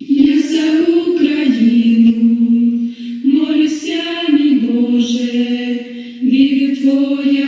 Я за Україну молюся, мій Боже, вірю твоя.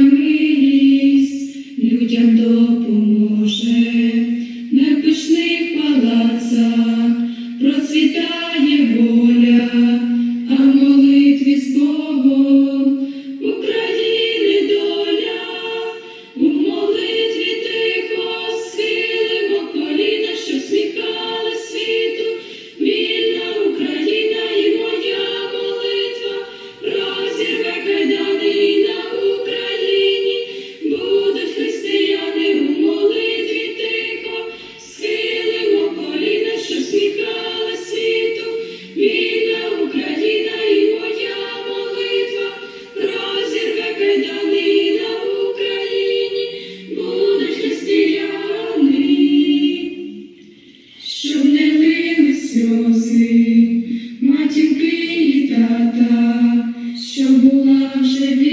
longe de